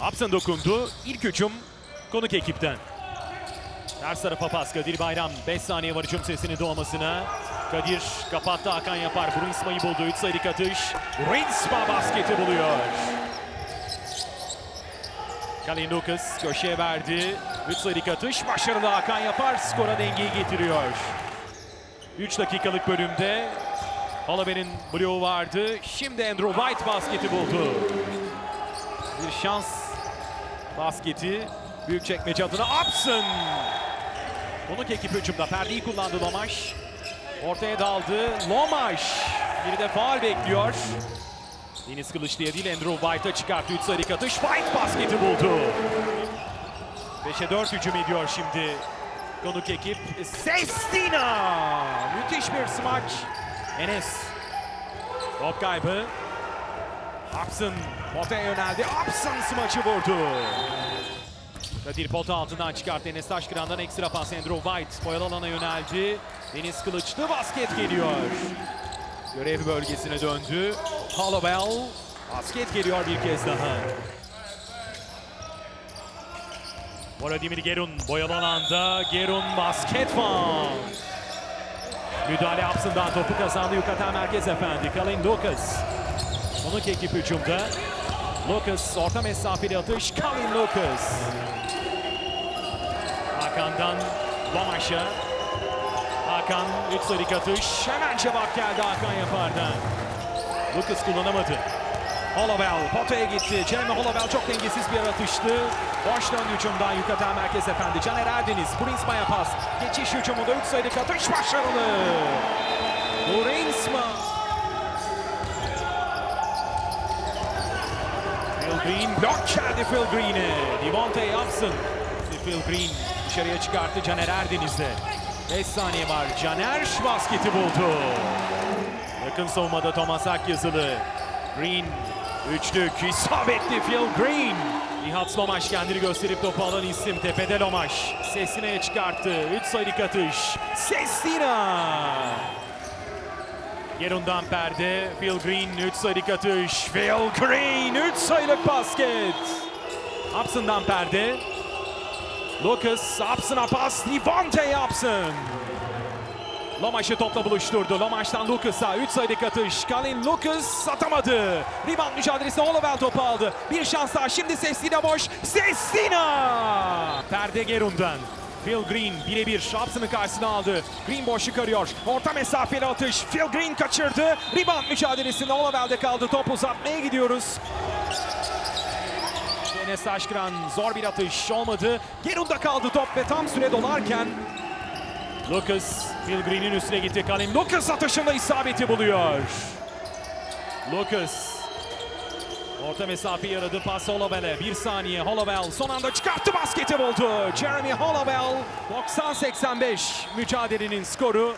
Hapsın dokundu. İlk hücum konuk ekipten. Ters tarafa pas Kadir Bayram. 5 saniye var hücum sesinin doğmasına. Kadir kapattı Hakan yapar. Bruinsma'yı buldu. 3 sayılık atış. Bruinsma basketi buluyor. Kalin Lucas köşeye verdi. 3 sayılık atış. Başarılı Hakan yapar. Skora dengeyi getiriyor. 3 dakikalık bölümde Holloway'nin bloğu vardı. Şimdi Andrew White basketi buldu. Bir şans basketi. Büyükçekmece adına Upson. Konuk ekip hücumda. Perdeyi kullandı Lomaş. Ortaya daldı. Lomaş. Bir de faal bekliyor. Deniz Kılıçlı'ya değil Andrew White'a çıkarttı. 3 sayılık atış. White basketi buldu. 5'e 4 hücum ediyor şimdi. Konuk ekip. Sestina. Müthiş bir smaç. Enes. Top kaybı. Upson potaya yöneldi. Upson smaçı vurdu. Kadir pota altından çıkarttı. Enes Taşkıran'dan ekstra pas Andrew White. Boyalı alana yöneldi. Deniz Kılıçlı basket geliyor. Görev bölgesine döndü. Hollowell. Basket geliyor bir kez daha. Vladimir Gerun boyalı alanda. Gerun basket faul. Müdahale Upson'dan topu kazandı Yucatan Merkez Efendi. Kalin Lucas. Konuk ekip hücumda. Lucas orta mesafeli atış. Kalin Lucas. Hakan'dan Lomaş'a. Hakan 3 sarık atış. Hemen cevap geldi Hakan Yapar'dan. Lucas kullanamadı. Hollowell potaya gitti. Jeremy Hollowell çok dengesiz bir atıştı. Boş dön hücumdan Yucatan Merkez Efendi. Caner Erdeniz. Brinsma'ya pas. Geçiş hücumunda 3 sayılık atış başarılı. Brinsma. Phil Green blok geldi Phil Green'e. Devontae Upson. Phil Green dışarıya çıkarttı Caner Erdeniz'de. 5 saniye var. Caner basketi buldu. Yakın savunmada Thomas Akyazılı. Green üçlük isabetli Phil Green. Nihat Lomaş kendini gösterip topu alan isim tepede Lomaş. Sestina'ya çıkarttı. 3 sayılık atış. Sestina. Gerundan perde. Phil Green 3 sayılık atış. Phil Green 3 sayılık basket. Upson'dan perde. Lucas Upson'a pas. Devontae Upson. Lomaş'ı topla buluşturdu. Lomaş'tan Lucas'a 3 sayılık atış. Kalin Lucas atamadı. Rebound mücadelesinde Hollowell topu aldı. Bir şans daha. Şimdi Sestina boş. Sestina! Perde Gerun'dan. Phil Green birebir Upson'ın karşısına aldı. Green boşluk arıyor. Orta mesafeli atış. Phil Green kaçırdı. Rebound mücadelesinde Hollowell'de kaldı. Top uzatmaya gidiyoruz. Enes Taşkıran zor bir atış olmadı. Gerun'da kaldı top ve tam süre dolarken Lucas Phil Green'in üstüne gitti. Kalem Lucas atışında isabeti buluyor. Lucas Orta mesafe yaradı pas Hollowell'e. Bir saniye Hollowell son anda çıkarttı basketi buldu. Jeremy Hollowell 90-85 mücadelenin skoru.